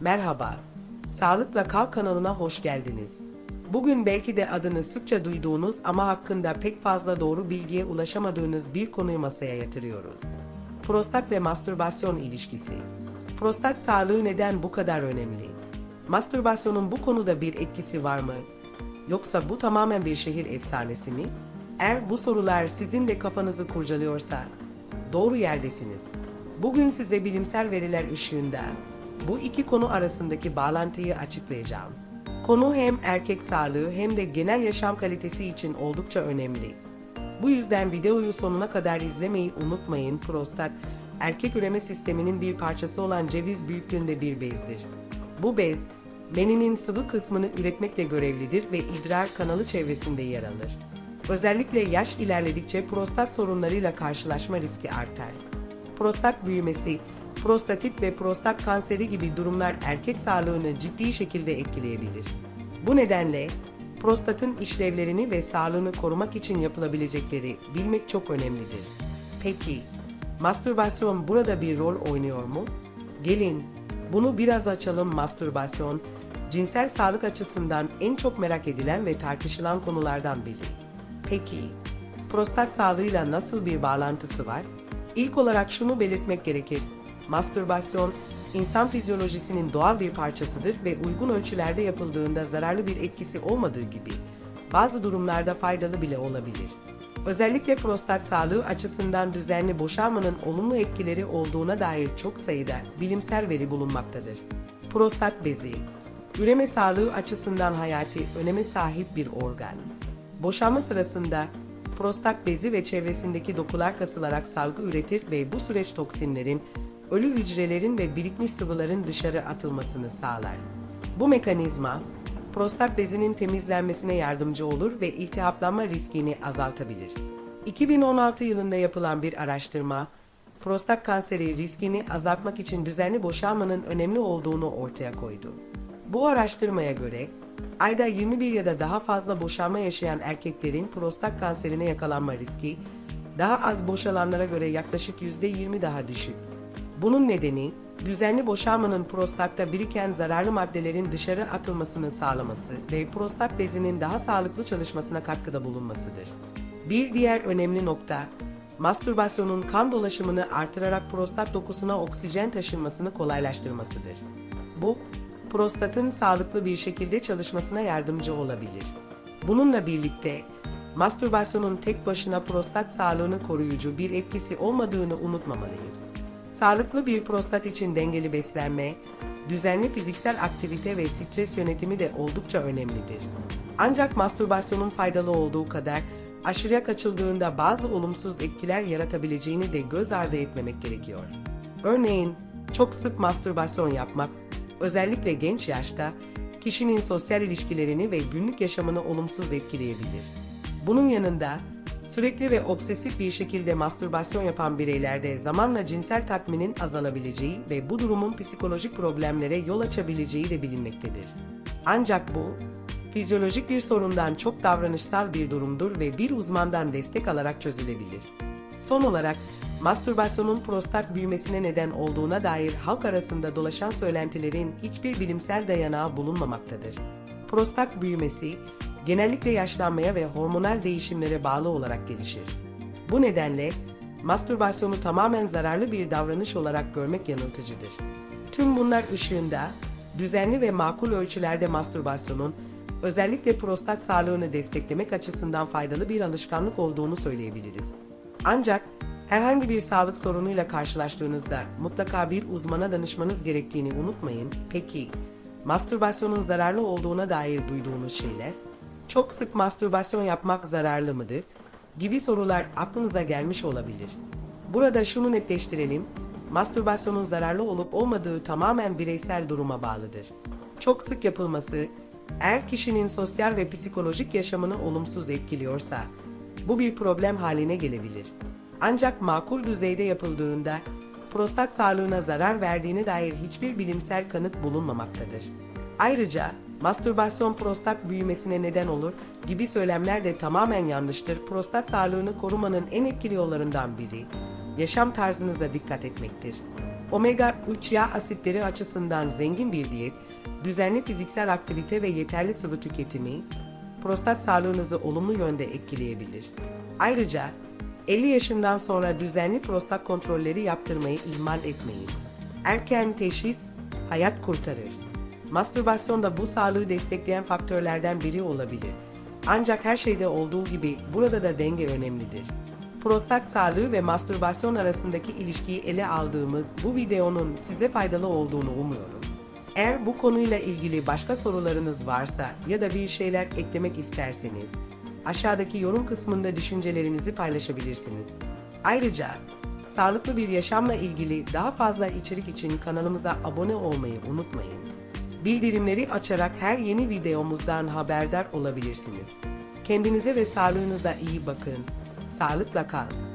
Merhaba, Sağlık ve Kalp kanalına hoş geldiniz. Bugün belki de adını sıkça duyduğunuz ama hakkında pek fazla doğru bilgiye ulaşamadığınız bir konuyu masaya yatırıyoruz. Prostat ve mastürbasyon ilişkisi. Prostat sağlığı neden bu kadar önemli? Mastürbasyonun bu konuda bir etkisi var mı? Yoksa bu tamamen bir şehir efsanesi mi? Eğer bu sorular sizin de kafanızı kurcalıyorsa doğru yerdesiniz. Bugün size bilimsel veriler ışığında bu iki konu arasındaki bağlantıyı açıklayacağım. Konu hem erkek sağlığı hem de genel yaşam kalitesi için oldukça önemli. Bu yüzden videoyu sonuna kadar izlemeyi unutmayın. Prostat, erkek üreme sisteminin bir parçası olan ceviz büyüklüğünde bir bezdir. Bu bez, meninin sıvı kısmını üretmekle görevlidir ve idrar kanalı çevresinde yer alır. Özellikle yaş ilerledikçe prostat sorunlarıyla karşılaşma riski artar. Prostat büyümesi, prostatit ve prostat kanseri gibi durumlar erkek sağlığını ciddi şekilde etkileyebilir. Bu nedenle prostatın işlevlerini ve sağlığını korumak için yapılabilecekleri bilmek çok önemlidir. Peki, mastürbasyon burada bir rol oynuyor mu? Gelin, bunu biraz açalım mastürbasyon, cinsel sağlık açısından en çok merak edilen ve tartışılan konulardan biri. Peki, prostat sağlığıyla nasıl bir bağlantısı var? İlk olarak şunu belirtmek gerekir. Mastürbasyon, insan fizyolojisinin doğal bir parçasıdır ve uygun ölçülerde yapıldığında zararlı bir etkisi olmadığı gibi bazı durumlarda faydalı bile olabilir. Özellikle prostat sağlığı açısından düzenli boşalmanın olumlu etkileri olduğuna dair çok sayıda bilimsel veri bulunmaktadır. Prostat bezi, üreme sağlığı açısından hayati öneme sahip bir organ. Boşanma sırasında prostat bezi ve çevresindeki dokular kasılarak salgı üretir ve bu süreç toksinlerin, ölü hücrelerin ve birikmiş sıvıların dışarı atılmasını sağlar. Bu mekanizma, prostat bezinin temizlenmesine yardımcı olur ve iltihaplanma riskini azaltabilir. 2016 yılında yapılan bir araştırma, prostat kanseri riskini azaltmak için düzenli boşalmanın önemli olduğunu ortaya koydu. Bu araştırmaya göre ayda 21 ya da daha fazla boşanma yaşayan erkeklerin prostat kanserine yakalanma riski daha az boşalanlara göre yaklaşık %20 daha düşük. Bunun nedeni düzenli boşalmanın prostatta biriken zararlı maddelerin dışarı atılmasını sağlaması ve prostat bezinin daha sağlıklı çalışmasına katkıda bulunmasıdır. Bir diğer önemli nokta, mastürbasyonun kan dolaşımını artırarak prostat dokusuna oksijen taşınmasını kolaylaştırmasıdır. Bu, prostatın sağlıklı bir şekilde çalışmasına yardımcı olabilir. Bununla birlikte mastürbasyonun tek başına prostat sağlığını koruyucu bir etkisi olmadığını unutmamalıyız. Sağlıklı bir prostat için dengeli beslenme, düzenli fiziksel aktivite ve stres yönetimi de oldukça önemlidir. Ancak mastürbasyonun faydalı olduğu kadar aşırıya kaçıldığında bazı olumsuz etkiler yaratabileceğini de göz ardı etmemek gerekiyor. Örneğin çok sık mastürbasyon yapmak, özellikle genç yaşta kişinin sosyal ilişkilerini ve günlük yaşamını olumsuz etkileyebilir. Bunun yanında sürekli ve obsesif bir şekilde mastürbasyon yapan bireylerde zamanla cinsel tatminin azalabileceği ve bu durumun psikolojik problemlere yol açabileceği de bilinmektedir. Ancak bu, fizyolojik bir sorundan çok davranışsal bir durumdur ve bir uzmandan destek alarak çözülebilir. Son olarak, mastürbasyonun prostat büyümesine neden olduğuna dair halk arasında dolaşan söylentilerin hiçbir bilimsel dayanağı bulunmamaktadır. Prostat büyümesi, genellikle yaşlanmaya ve hormonal değişimlere bağlı olarak gelişir. Bu nedenle mastürbasyonu tamamen zararlı bir davranış olarak görmek yanıltıcıdır. Tüm bunlar ışığında düzenli ve makul ölçülerde mastürbasyonun özellikle prostat sağlığını desteklemek açısından faydalı bir alışkanlık olduğunu söyleyebiliriz. Ancak herhangi bir sağlık sorunuyla karşılaştığınızda mutlaka bir uzmana danışmanız gerektiğini unutmayın. Peki, mastürbasyonun zararlı olduğuna dair duyduğunuz şeyler? Çok sık mastürbasyon yapmak zararlı mıdır? Gibi sorular aklınıza gelmiş olabilir. Burada şunu netleştirelim. Mastürbasyonun zararlı olup olmadığı tamamen bireysel duruma bağlıdır. Çok sık yapılması, eğer kişinin sosyal ve psikolojik yaşamını olumsuz etkiliyorsa, bu bir problem haline gelebilir. Ancak makul düzeyde yapıldığında prostat sağlığına zarar verdiğine dair hiçbir bilimsel kanıt bulunmamaktadır. Ayrıca mastürbasyon prostat büyümesine neden olur gibi söylemler de tamamen yanlıştır. Prostat sağlığını korumanın en etkili yollarından biri yaşam tarzınıza dikkat etmektir. Omega 3 yağ asitleri açısından zengin bir diyet, düzenli fiziksel aktivite ve yeterli sıvı tüketimi, prostat sağlığınızı olumlu yönde etkileyebilir. Ayrıca 50 yaşından sonra düzenli prostat kontrolleri yaptırmayı ihmal etmeyin. Erken teşhis hayat kurtarır. Mastürbasyon da bu sağlığı destekleyen faktörlerden biri olabilir. Ancak her şeyde olduğu gibi burada da denge önemlidir. Prostat sağlığı ve mastürbasyon arasındaki ilişkiyi ele aldığımız bu videonun size faydalı olduğunu umuyorum. Eğer bu konuyla ilgili başka sorularınız varsa ya da bir şeyler eklemek isterseniz aşağıdaki yorum kısmında düşüncelerinizi paylaşabilirsiniz. Ayrıca sağlıklı bir yaşamla ilgili daha fazla içerik için kanalımıza abone olmayı unutmayın. Bildirimleri açarak her yeni videomuzdan haberdar olabilirsiniz. Kendinize ve sağlığınıza iyi bakın. Sağlıkla kalın.